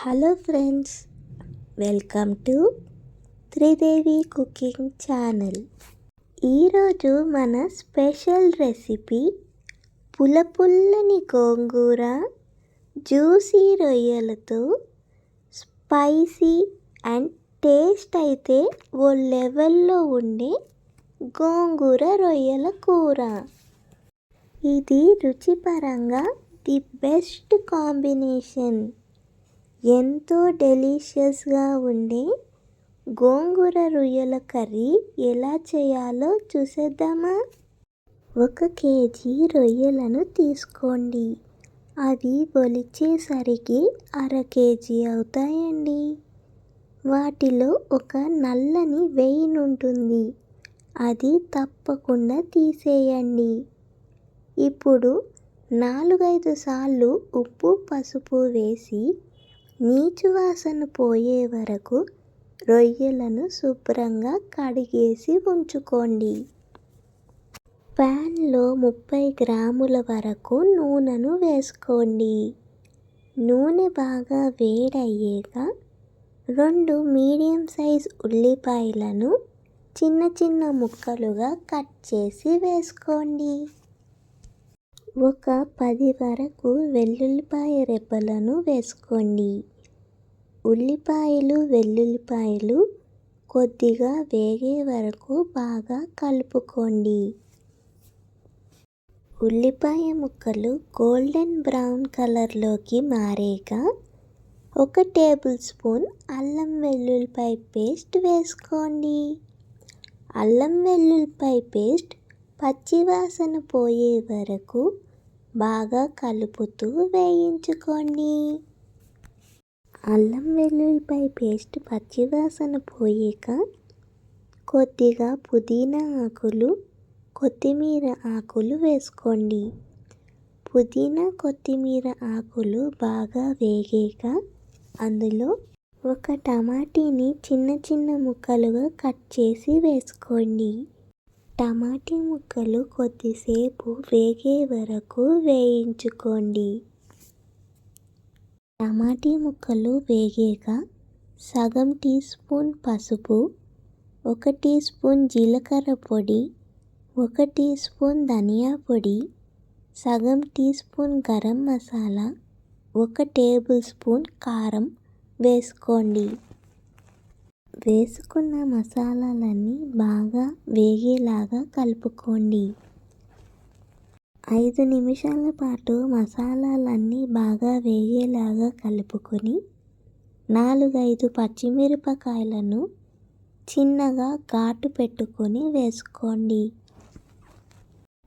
Hello friends welcome to Tridevi cooking channel ఈరోజు మన special recipe పులపుల్లని గోంగూర జ్యూసీ రొయ్యలతో స్పైసీ అండ్ టేస్ట్ అయితే ఓ లెవెల్లో ఉండే గోంగూర రొయ్యల కూర. ఇది రుచిపరంగా ది బెస్ట్ కాంబినేషన్. ఎంతో డెలీషియస్గా ఉండే గోంగూర రొయ్యల కర్రీ ఎలా చేయాలో చూసేద్దామా? ఒక కేజీ రొయ్యలను తీసుకోండి. అవి ఒలిచేసరికి అర కేజీ అవుతాయండి. వాటిలో ఒక నల్లని వెయిన్ ఉంటుంది అది తప్పకుండా తీసేయండి. ఇప్పుడు నాలుగైదు సార్లు ఉప్పు పసుపు వేసి నీచు వాసన పోయే వరకు రొయ్యలను శుభ్రంగా కడిగేసి ఉంచుకోండి. ప్యాన్లో ముప్పై గ్రాముల వరకు నూనెను వేసుకోండి. నూనె బాగా వేడయ్యాక రెండు మీడియం సైజ్ ఉల్లిపాయలను చిన్న చిన్న ముక్కలుగా కట్ చేసి వేసుకోండి. ఒక పది వరకు వెల్లుల్లిపాయ రెబ్బలను వేసుకోండి. ఉల్లిపాయలు వెల్లుల్లిపాయలు కొద్దిగా వేగే వరకు బాగా కలుపుకోండి. ఉల్లిపాయ ముక్కలు గోల్డెన్ బ్రౌన్ కలర్లోకి మారాక ఒక టేబుల్ స్పూన్ అల్లం వెల్లుల్లిపాయ పేస్ట్ వేసుకోండి. అల్లం వెల్లుల్లిపాయ పేస్ట్ పచ్చివాసన పోయే వరకు బాగా కలుపుతూ వేయించుకోండి. అల్లం వెల్లుల్లిపై పేస్ట్ పచ్చివాసన పోయాక కొద్దిగా పుదీనా ఆకులు కొత్తిమీర ఆకులు వేసుకోండి. పుదీనా కొత్తిమీర ఆకులు బాగా వేగాక అందులో ఒక టమాటీని చిన్న చిన్న ముక్కలుగా కట్ చేసి వేసుకోండి. టమాటీ ముక్కలు కొద్దిసేపు వేగే వరకు వేయించుకోండి. టమాటీ ముక్కలు వేగాక సగం టీ స్పూన్ పసుపు ఒక టీ స్పూన్ జీలకర్ర పొడి ఒక టీ స్పూన్ ధనియా పొడి సగం టీ స్పూన్ గరం మసాలా ఒక టేబుల్ స్పూన్ కారం వేసుకోండి. వేసుకున్న మసాలాలన్నీ బాగా వేగేలాగా కలుపుకోండి. ఐదు నిమిషాల పాటు మసాలాలన్నీ బాగా వేగేలాగా కలుపుకొని నాలుగైదు పచ్చిమిరపకాయలను చిన్నగా ఘాటు పెట్టుకొని వేసుకోండి.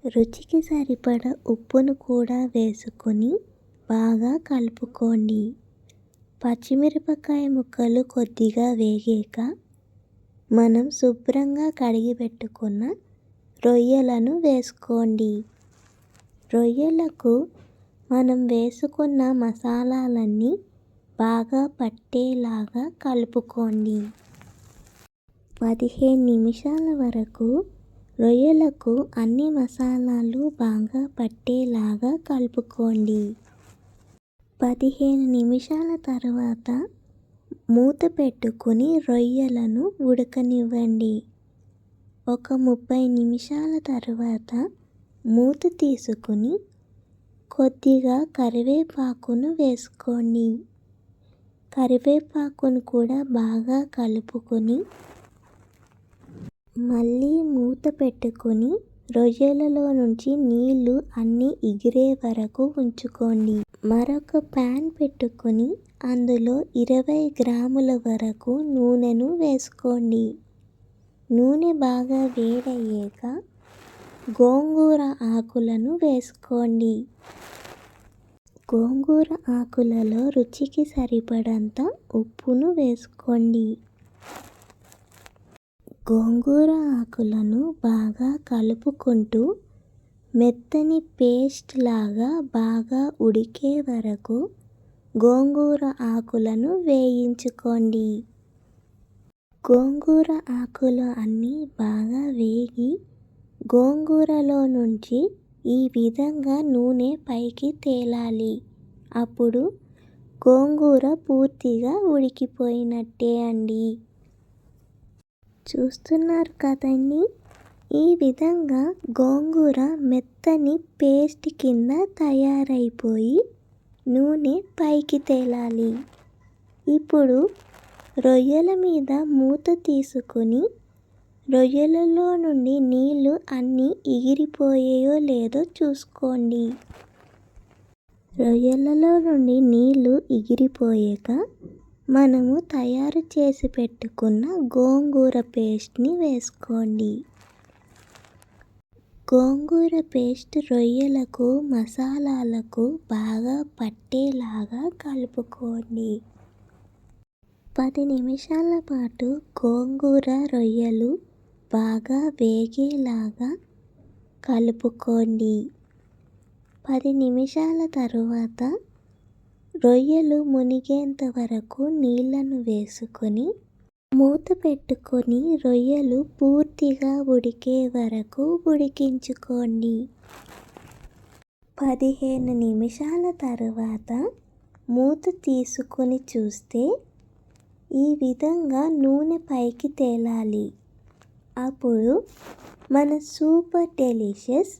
రుచికి సరిపడ ఉప్పును కూడా వేసుకొని బాగా కలుపుకోండి. పచ్చిమిరపకాయ ముక్కలు కొద్దిగా వేగాక మనం శుభ్రంగా కడిగి పెట్టుకున్న రొయ్యలను వేసుకోండి. రొయ్యలకు మనం వేసుకున్న మసాలాలన్నీ బాగా పట్టేలాగా కలుపుకోండి. పదిహేను నిమిషాల వరకు రొయ్యలకు అన్ని మసాలాలు బాగా పట్టేలాగా కలుపుకోండి. పదిహేను నిమిషాల తర్వాత మూత పెట్టుకుని రొయ్యలను ఉడకనివ్వండి. ఒక ముప్పై నిమిషాల తర్వాత మూత తీసుకుని కొద్దిగా కరివేపాకును వేసుకోండి. కరివేపాకును కూడా బాగా కలుపుకొని మళ్ళీ మూత పెట్టుకొని రొయ్యలలో నుంచి నీళ్ళు అన్నీ ఎగిరే వరకు ఉంచుకోండి. మరొక ప్యాన్ పెట్టుకొని అందులో ఇరవై గ్రాముల వరకు నూనెను వేసుకోండి. నూనె బాగా వేడయ్యాక గోంగూర ఆకులను వేసుకోండి. గోంగూర ఆకులలో రుచికి సరిపడంత ఉప్పును వేసుకోండి. గోంగూర ఆకులను బాగా కలుపుకుంటూ మెత్తని పేస్ట్ లాగా బాగా ఉడికే వరకు గోంగూర ఆకులను వేయించుకోండి. గోంగూర ఆకులు అన్నీ బాగా వేగి గోంగూరలో నుంచి ఈ విధంగా నూనె పైకి తేలాలి. అప్పుడు గోంగూర పూర్తిగా ఉడికిపోయినట్టే అండి. చూస్తున్నారు కదండి? ఈ విధంగా గోంగూర మెత్తని పేస్ట్ కింద తయారైపోయి నూనె పైకి తేలాలి. ఇప్పుడు రొయ్యల మీద మూత తీసుకొని రొయ్యలలో నుండి నీళ్ళు అన్నీ ఎగిరిపోయాయో లేదో చూసుకోండి. రొయ్యలలో నుండి నీళ్ళు ఎగిరిపోయాక మనము తయారు చేసి పెట్టుకున్న గోంగూర పేస్ట్ని వేసుకోండి. గోంగూర పేస్ట్ రొయ్యలకు మసాలాలకు బాగా పట్టేలాగా కలుపుకోండి. పది నిమిషాల పాటు గోంగూర రొయ్యలు బాగా వేగేలాగా కలుపుకోండి. పది నిమిషాల తరువాత రొయ్యలు మునిగేంత వరకు నీళ్ళను వేసుకొని మూత పెట్టుకొని రొయ్యలు పూర్తిగా ఉడికే వరకు ఉడికించుకోండి. పదిహేను నిమిషాల తరువాత మూత తీసుకొని చూస్తే ఈ విధంగా నూనె పైకి తేలాలి. అప్పుడు మన సూపర్ డెలిషియస్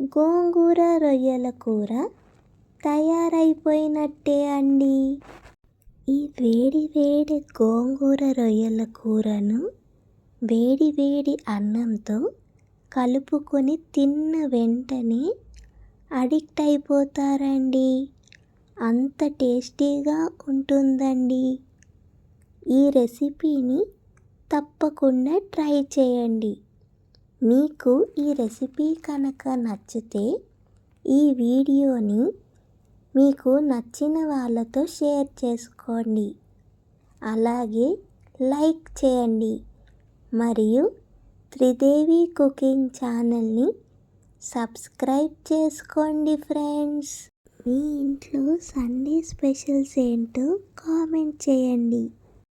గోంగూర రొయ్యల కూర తయారైపోయినట్టే అండి. ఈ వేడి వేడి గోంగూర రొయ్యల కూరను వేడి వేడి అన్నంతో కలుపుకొని తిన్న వెంటనే అడిక్ట్ అయిపోతారండి. అంత టేస్టీగా ఉంటుందండి. ఈ రెసిపీని తప్పకుండా ట్రై చేయండి. మీకు ఈ రెసిపీ కనుక నచ్చితే ఈ వీడియోని మీకు నచ్చిన వాళ్ళతో షేర్ చేసుకోండి. అలాగే లైక్ చేయండి. మరియు త్రిదేవి కుకింగ్ ఛానల్ని సబ్స్క్రైబ్ చేసుకోండి ఫ్రెండ్స్. మీ ఇంట్లో సండే స్పెషల్స్ ఏంటో కామెంట్ చేయండి.